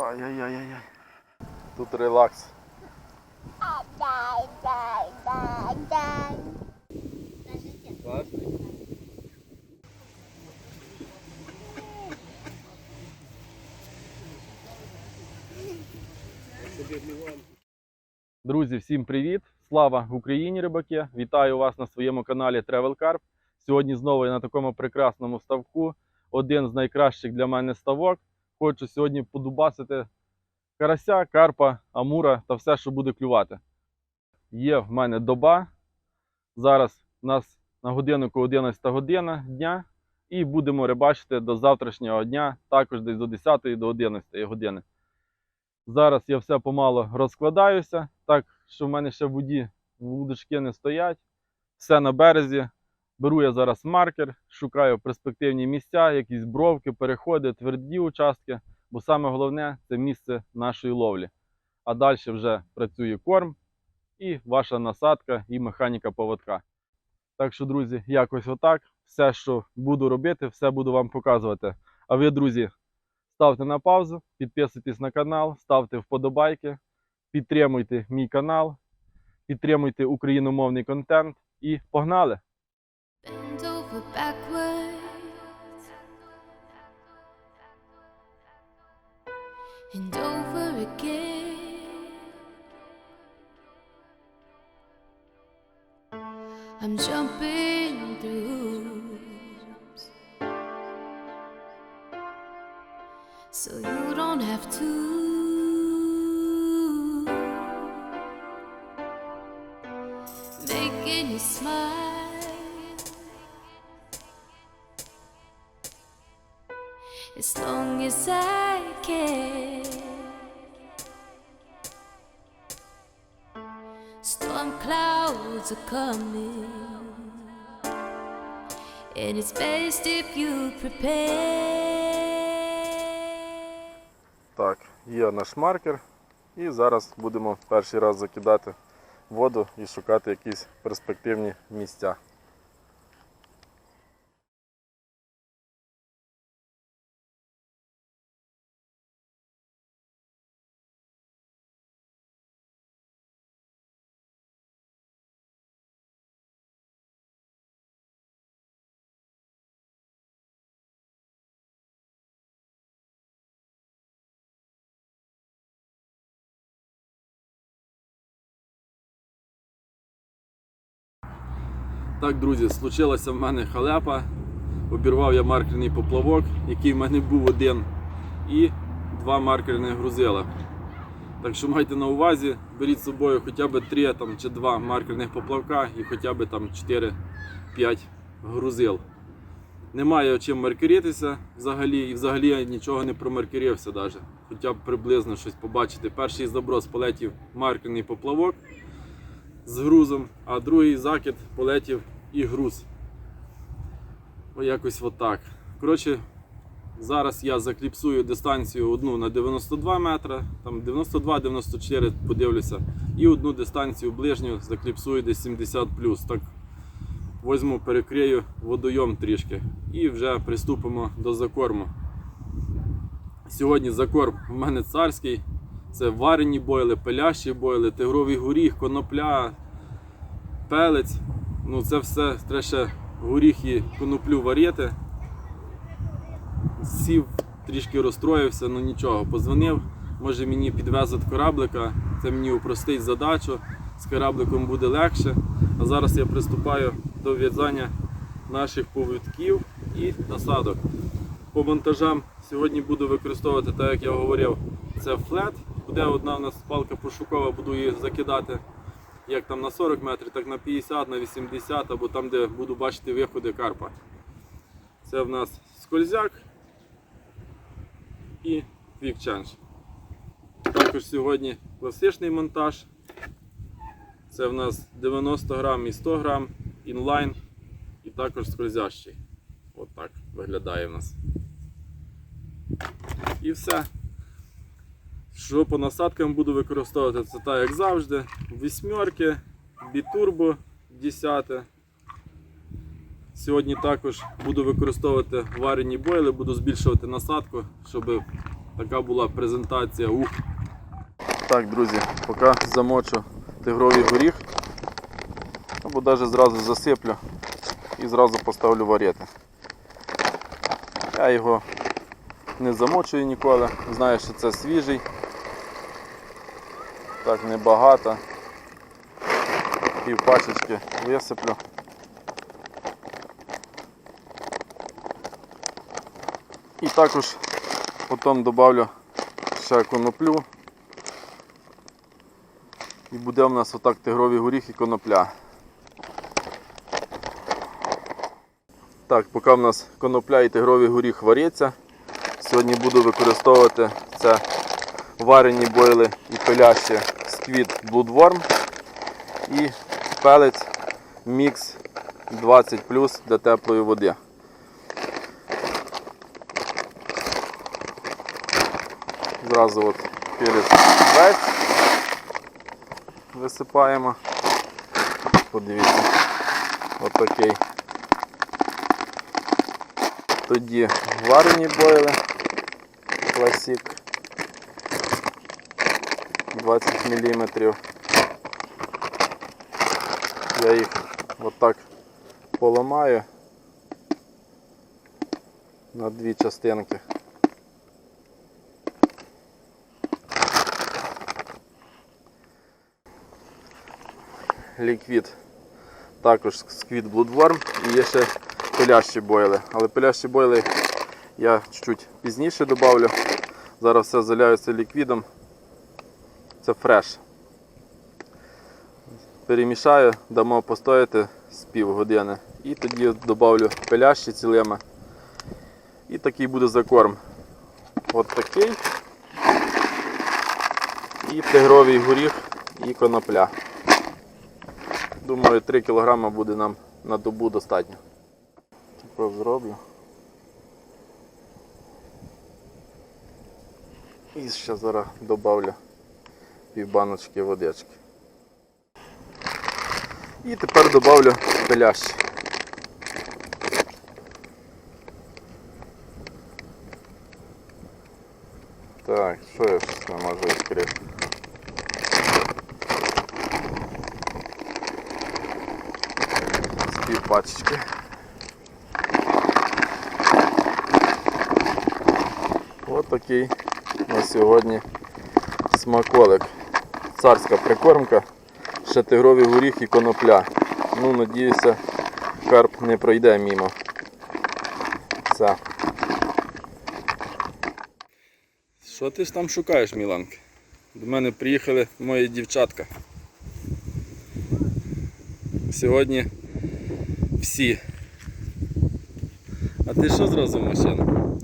Ай-яй-яй-яй. Тут релакс. Друзі, всім привіт! Слава Україні, рибаки! Вітаю вас на своєму каналі Travel Carp. Сьогодні знову я на такому прекрасному ставку. Один з найкращих для мене ставок. Хочу сьогодні подубасити карася, карпа, амура та все, що буде клювати. Є в мене доба. Зараз у нас на годиннику 11 година дня. І будемо рибачити до завтрашнього дня, також десь до 10 до 11 години. Зараз я все помало розкладаюся, так що в мене ще воді вудочки не стоять. Все на березі. Беру я зараз маркер, шукаю перспективні місця, якісь бровки, переходи, тверді участки, бо саме головне це місце нашої ловлі. А далі вже працює корм і ваша насадка і механіка поводка. Так що, друзі, якось отак. Все, що буду робити, все буду вам показувати. А ви, друзі, ставте на паузу, підписуйтесь на канал, ставте вподобайки, підтримуйте мій канал, підтримуйте україномовний контент і погнали! Bend over backwards and over again. I'm jumping through so you don't have to. Making you smile. As long as I can. Storm clouds are coming, and it's best if you prepare. Так, є наш маркер. І зараз будемо перший раз закидати воду і шукати якісь перспективні місця. Так, друзі, случилася в мене халяпа. Обірвав я маркерний поплавок, який в мене був один, і два маркерних грузила. Так що майте на увазі, беріть з собою хоча б 3 там, чи 2 маркерних поплавка і хоча б там 4-5 грузил. Немає чим маркеритися взагалі, і взагалі я нічого не промаркерився навіть. Хоча б приблизно щось побачити. Перший заброс полетів маркерний поплавок з грузом, а другий закид полетів і груз. О, якось отак. Коротше, зараз я закліпсую дистанцію одну на 92 метри, там 92-94 подивлюся, і одну дистанцію ближню закліпсую десь 70 Так возьму, перекрию водойом трішки і вже приступимо до закорму. Сьогодні закорм в мене царський. Це варені бойли, пилящі бойли, тигровий горіх, конопля, пелець. Ну це все треба ще горіх і коноплю варити. Сів, трішки розстроївся, ну нічого. Позвонив, може мені підвезуть кораблика, це мені упростить задачу, з корабликом буде легше. А зараз я приступаю до в'язання наших повідків і насадок. По монтажам сьогодні буду використовувати, так як я говорив, це флет. Буде одна у нас палка пошукова, буду її закидати як там на 40 метрів, так на 50, на 80, або там, де буду бачити виходи карпа. Це в нас скользяк і квікченж. Також сьогодні класичний монтаж. Це в нас 90 грам і 100 грам, інлайн і також скользящий. От так виглядає в нас. І все. Що по насадкам буду використовувати, це так як завжди. Вісьмерки, бітурбо 10. Сьогодні також буду використовувати варені бойли, буду збільшувати насадку, щоб Така була презентація ух. Так, друзі, поки замочу тигровий горіх, або навіть зразу засиплю і зразу поставлю варити. Я його не замочую ніколи, знаю, що це свіжий. Так, небагато. Пів пачечки висиплю. І також потім додавлю ще коноплю. І буде у нас отак тигровий горіх і конопля. Так, поки в нас конопля і тигровий горіх вариться, сьогодні буду використовувати це варені бойли і пилящі сквіт Bloodworm і пелець мікс 20 для теплої води. Зразу от перець весь висипаємо. Подивіться, отакий. Тоді варені бойли, класік 20 мм. Я їх отак поламаю на дві частинки. Ліквід також сквіт Bloodworm і є ще пилящі бойли. Але пилящі бойли я чуть пізніше додавлю. Зараз все заляюся ліквідом. Це фреш. Перемішаю, дамо постояти з півгодини. І тоді додавлю пилящі цілими. І такий буде закорм. От такий. І тигровий горіх, і конопля. Думаю, 3 кг буде нам на добу достатньо. Тепер зроблю. І ще зараз додавлю пів баночки водички. І тепер додавлю пилящі. Так, що я не можу відкрити? З пів. Ось такий на сьогодні смаколик. Царська прикормка, ще тигровий горіх і конопля. Ну, надіюся, карп не пройде мімо. Все. Що ти ж там шукаєш, Міланка? До мене приїхали мої дівчатка. Сьогодні всі. А ти що зразу в машину?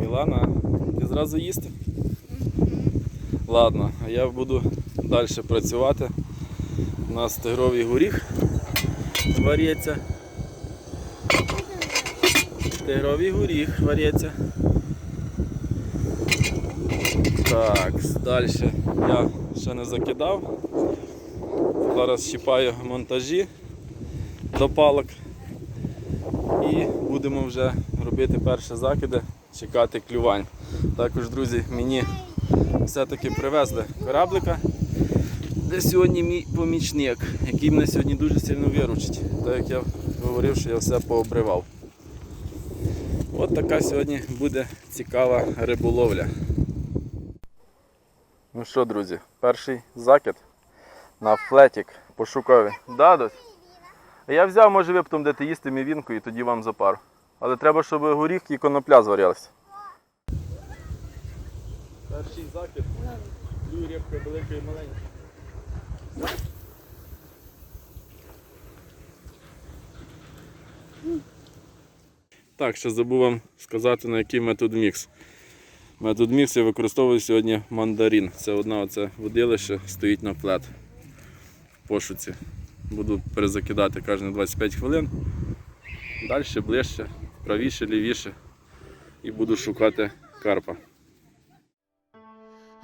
Мілана, ти зразу їсти? Ладно, я буду далі працювати. У нас тигровий горіх варється. Тигровий горіх варється. Так, далі я ще не закидав. Зараз щіпаю монтажі до палок і будемо вже робити перші закиди, чекати клювань. Також, друзі, мені все-таки привезли кораблика, де сьогодні мій помічник, який мене сьогодні дуже сильно виручить. Так як я говорив, що я все пообривав. От така сьогодні буде цікава риболовля. Ну що, друзі, перший закид на флетік пошуковий. Да, дось? Я взяв, може ви потім будете їсти мівінку і тоді вам запару. Але треба, щоб горіх і конопля зварилися. Перший закид. Клює рибка велика і маленька. Так, ще забув вам сказати, на який метод мікс. Метод мікс я використовую сьогодні мандарин. Це одна оце водилище, стоїть на флет в пошуці. Буду перезакидати кожні 25 хвилин. Далі, ближче, правіше, лівіше. І буду шукати карпа.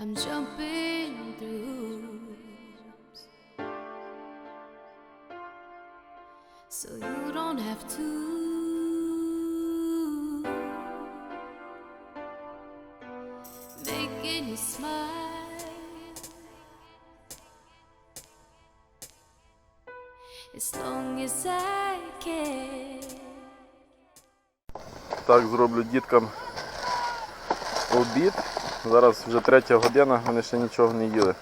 I'm jumping through. So you don't have to making you smile. As long as I can. Так зроблю діткам обід. Зараз вже третя година, вони ще нічого не їли.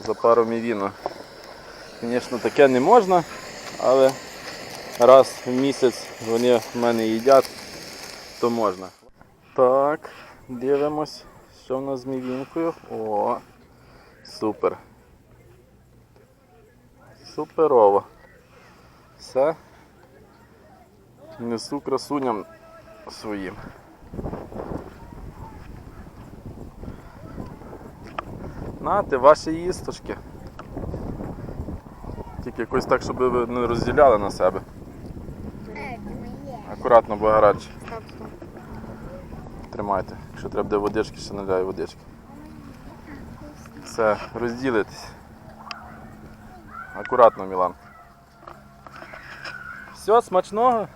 За пару мівіно. Звісно, таке не можна, але раз в місяць вони в мене їдять, то можна. Так, дивимось, що в нас з мівінкою. О, супер. Суперово. Все. Несу красуням своїм. Нате, ваші їсточки. Тільки якось так, щоб ви не розділяли на себе. Акуратно, бо гаряче. Тримайте. Якщо треба буде водички, ще наляю водички. Все, розділитесь. Акуратно, Мілан. Все, смачного.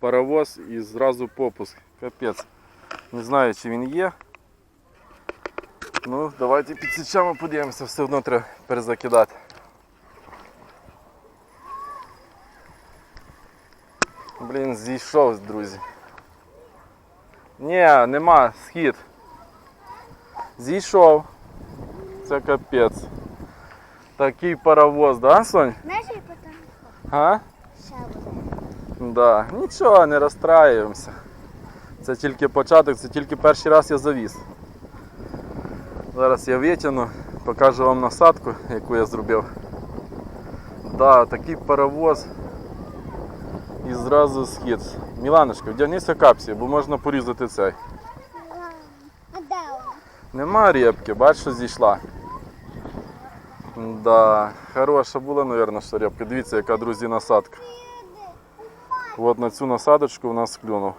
Паровоз і зразу попуск. Капець. Не знаю, чи він є. Ну, давайте підсічемо, подивимося, все одно треба перезакидати. Блін, зійшов, друзі. Ні, нема, схід. Зійшов. Це капець. Такий паровоз, да, Сонь? Знаєш, як потім А? ще буде? Да, нічого, не розстраюємося. Це тільки початок, це тільки перший раз я завіз. Зараз я витягну, покажу вам насадку, яку я зробив. Да, такий паровоз. І зразу схід. Міланочка, вдягнися капсі, бо можна порізати цей. Нема репки, бач, що зійшла. Да, хороша була, мабуть, що репка. Дивіться, яка, друзі, насадка. От на цю насадочку у нас клюнув.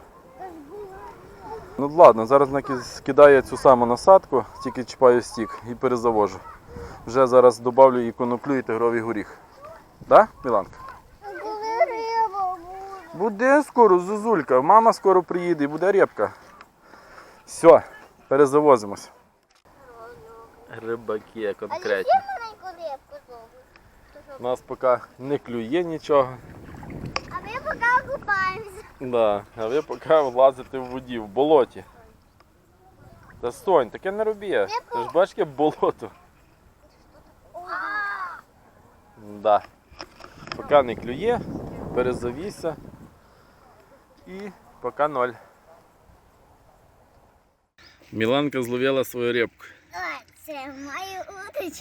Ну ладно, зараз скидаю цю саму насадку, тільки чіпаю стік і перезавожу. Вже зараз додавлю і коноплю, і тигровий горіх. Да, Міланка? Буде? Буде скоро, Зузулька. Мама скоро приїде і буде репка. Все, перезавозимось. Рибаки конкретні. У нас поки не клює нічого. А ми поки купаємося. Да, а ви поки влазите в воді, в болоті. Та стонь, таке не роби. Ти ж бачиш, яке болото. Да. Поки не клює, перезавівся і поки ноль. Міланка зловила свою рибку. Це мої.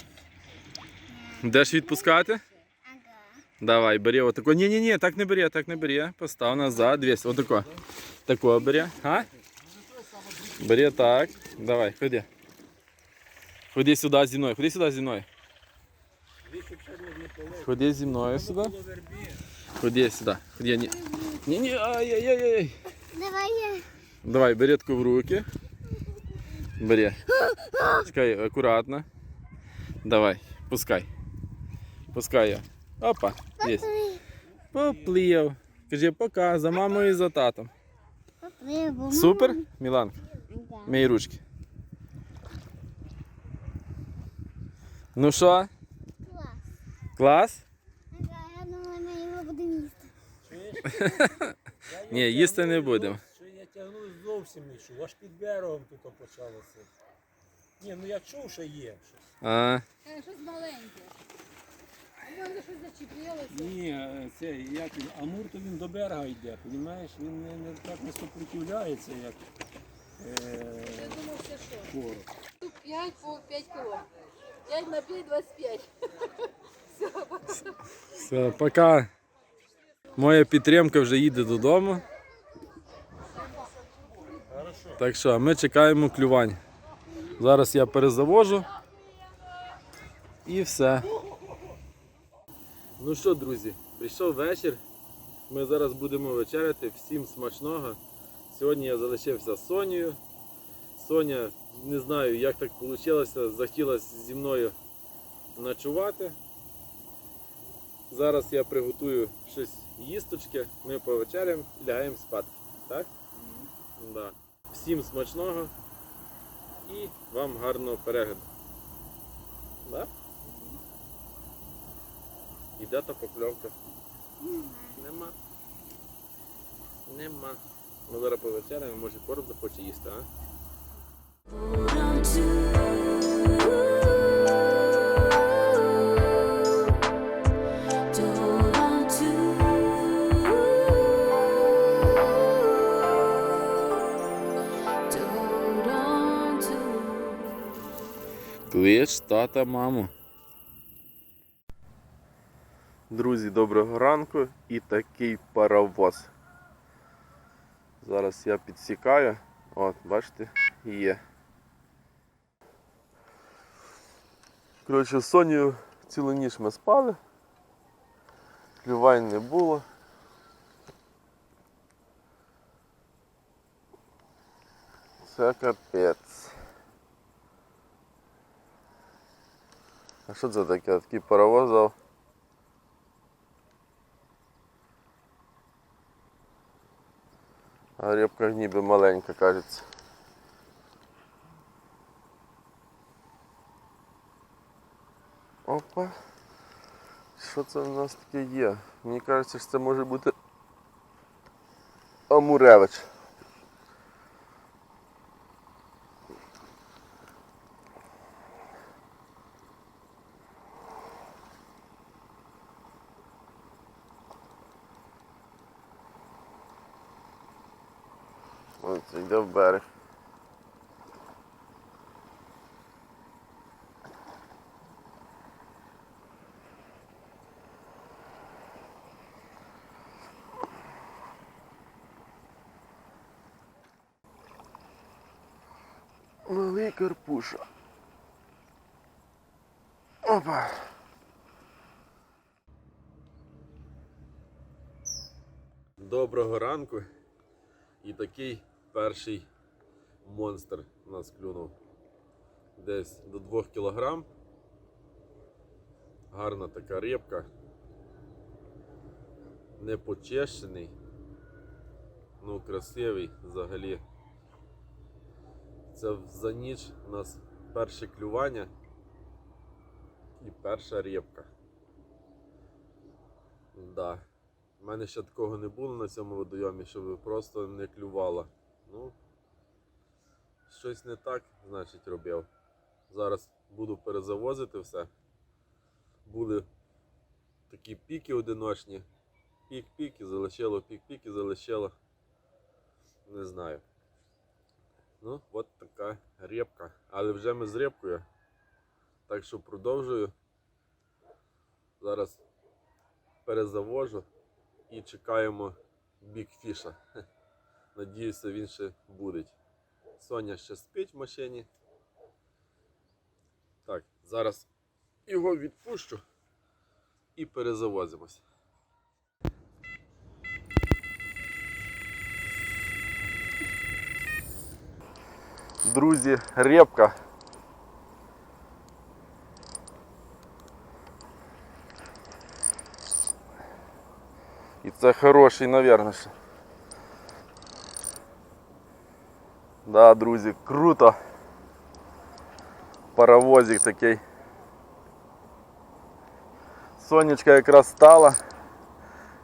Де відпускати? Ага. Давай, бери отако. Ні, ні, ні, так не бери, так не бери. Постав назад, дивись, отако. Тако бери. А? Бери так. Давай, ходи. Ходи сюди зі мною, ходи сюди зі мною. Ходи зі мною сюди. Ходи сюди. Ходи, ні. Ні, ні, ай-яй-яй. Давай я. Давай, бери таку в руки. Бери. Пускай акуратно. Давай, пускай. Пускай я. Опа, есть. Поплив. Кажи пока, за мамою і за татом. Супер, Мілан, Ага. мої ручки. Ну що, Клас. клас? Ага, я думала, ми його будемо їсти. Ні, їсти не будемо. Що я тягнув зовсім чув, аж під берегом тут почалося. Ні, ну я чув, що є щось. А, Щось маленьке. Ні, це як він, Амур то він до берега йде, розумієш? Він не, не так не сопротивляється, як е, Я думав, це що? короб. Тут 5 по 5 кіло. 5 на 5 25. все, пока. Моя підтримка вже їде додому. Так що, ми чекаємо клювань. Зараз я перезавожу. І все. Ну що, друзі, прийшов вечір. Ми зараз будемо вечеряти. Всім смачного. Сьогодні я залишився з Сонією. Соня, не знаю, як так вийшло, захотіла зі мною ночувати. Зараз я приготую щось їсточки, ми повечеряємо і лягаємо спати. Так? Да. Всім смачного і вам гарного перегляду. Да? Іде та покльовка. Нема. Нема. Ми зараз повечеряємо, може короб захоче їсти, а? Клич тата, маму. Друзі, доброго ранку і такий паровоз. Зараз я підсікаю. От, бачите, є. Коротше, з Сонею цілу ніч ми спали. Клювань не було. Це капець. А що це таке? Такий паровоз А рибка ніби маленька, кажеться. Опа. Що це в нас таке є? Мені кажеться, що це може бути Амуревич. Ось йде в берег. Малий карпуша. Опа. Доброго ранку. І такий перший монстр у нас клюнув. Десь до 2 кілограм. Гарна така рибка. Непочищений. Ну, красивий взагалі. Це за ніч у нас перше клювання і перша рибка. Да. У мене ще такого не було на цьому водойомі, щоб просто не клювало. Ну, щось не так, значить, робив. Зараз буду перезавозити все. Були такі піки одиночні. Пік-пік і залишило, пік-пік і залишило. Не знаю. Ну, от така репка. Але вже ми з репкою. Так що продовжую. Зараз перезавожу і чекаємо бікфіша. Надіюся, він ще буде. Соня ще спить в машині. Так, зараз його відпущу і перезавозимось. Друзі, репка. І це хороший, навірно. ще. Да, друзі, круто. Паровозик такий. Сонечка якраз стала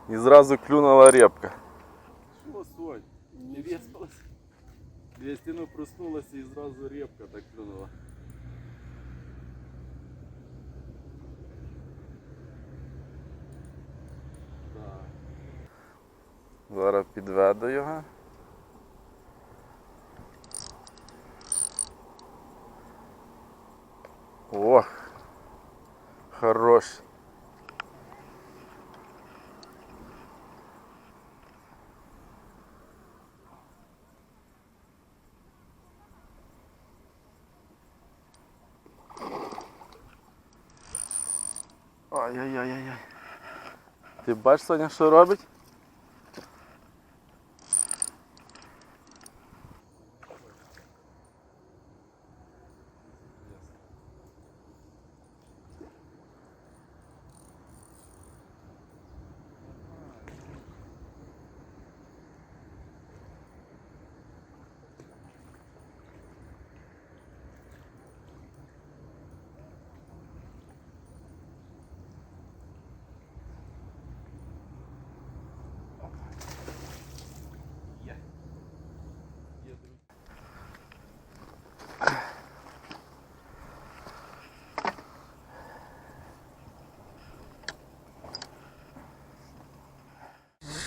і зразу клюнула репка. Вестина проснулася і зразу репка так клюнула. Да. Зараз підведу його. О! Хорош. Ай-яй-яй-яй. Ти бачиш, Соня, що робить?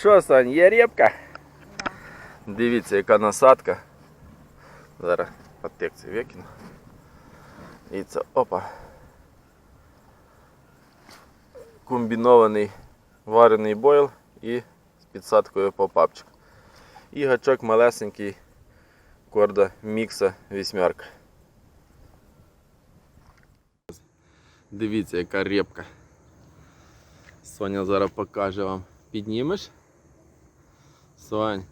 Що, Сань, є репка? Дивіться, яка насадка. Зараз отекці викину. І це опа. Комбінований варений бойл і з підсадкою попапчик. І гачок малесенький корда мікса вісьмерка. Дивіться, яка репка. Соня зараз покаже вам. Піднімеш? Сонь.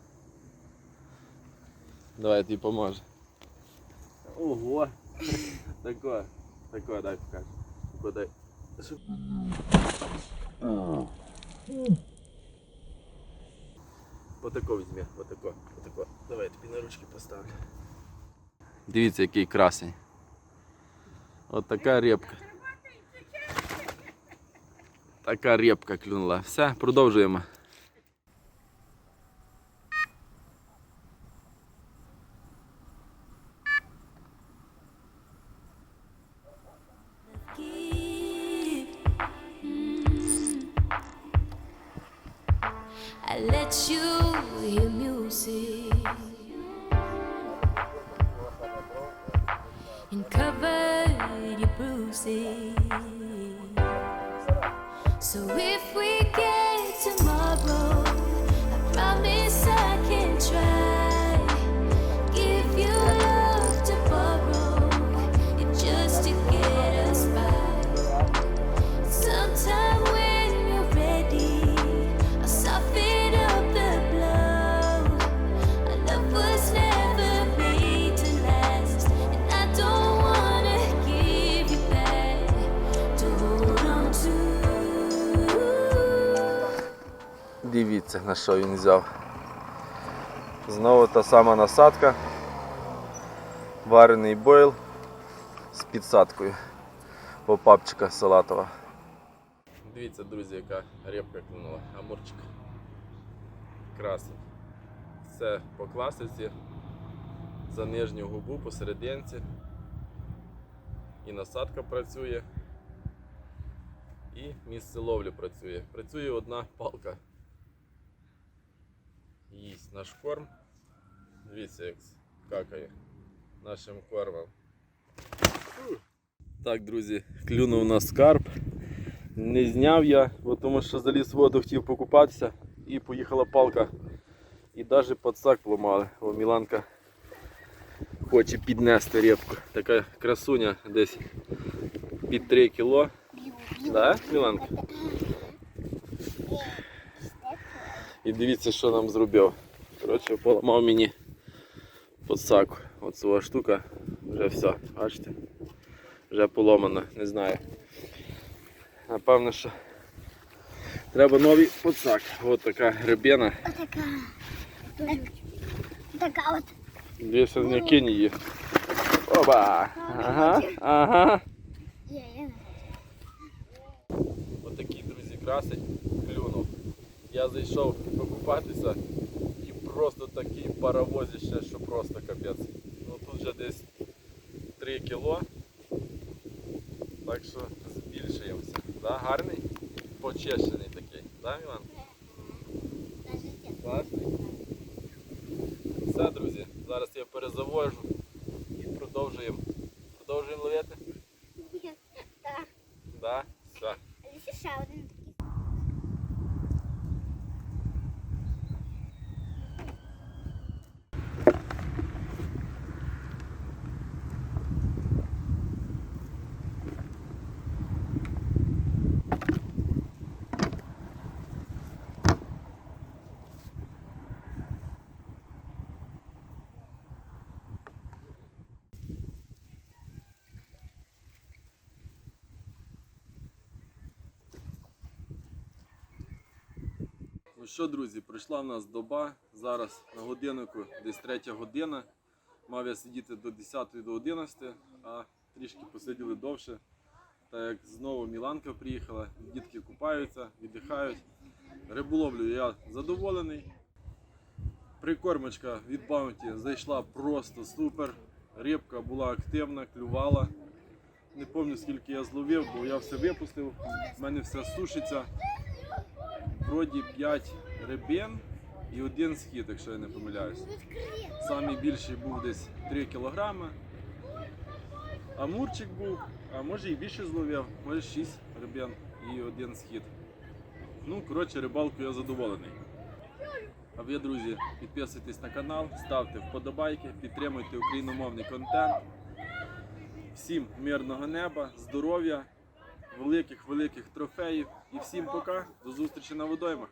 Давай я тобі поможу. Ого! Тако, тако, дай покажу. Тако, дай. Щоб- Отако візьми, отако, отако. Давай я тобі на ручки поставлю. Дивіться, який красень. От така репка. Така репка клюнула. Все, продовжуємо. So if we Дивіться, на що він взяв. Знову та сама насадка. Варений бойл з підсадкою. Попапчика салатова. Дивіться, друзі, яка репка клюнула. Амурчик. Красний. Все по класиці. За нижню губу посерединці. І насадка працює. І місце ловлі працює. Працює одна палка. Їсть наш корм. Дивіться, як какає нашим кормом. Так, друзі, клюнув на скарб. Не зняв я, бо тому що заліз в воду, хотів покупатися і поїхала палка. І навіть подсак поламали. О, Міланка хоче піднести репку. Така красуня десь під 3 кіло. Да, Міланка? І дивіться, що нам зробив. Коротше, поламав мені подсаку. От ця штука вже все, бачите? Вже поломана, не знаю. Напевно, що треба новий подсак. От така гребена. Така. Така от. Не кинь її. Оба! Ага, ага. Отакий, друзі, красень клюнув. Я зайшов покупатися просто такий паровозище, що просто капець. Ну тут вже десь 3 кіло. Так що збільшуємося. Да? Гарний? Почищений такий. Да, Мілан? Класний. Все, друзі, зараз я перезавожу і продовжуємо. Продовжуємо ловити? Так. Да? Все. Ще один що, друзі, прийшла в нас доба. Зараз на годиннику десь третя година. Мав я сидіти до 10 до 11, а трішки посиділи довше. Так як знову Міланка приїхала, дітки купаються, віддихають. Риболовлю я задоволений. Прикормочка від Баунті зайшла просто супер. Рибка була активна, клювала. Не пам'ятаю скільки я зловив, бо я все випустив. в мене все сушиться. Вроді 5 рибин і один схід, якщо я не помиляюсь. Самий більший був десь 3 кілограми. Амурчик був, а може і більше зловив, може 6 рибин і один схід. Ну, коротше, рибалкою я задоволений. А ви, друзі, підписуйтесь на канал, ставте вподобайки, підтримуйте україномовний контент. Всім мирного неба, здоров'я, великих великих трофеїв і всім пока. До зустрічі на водоймах.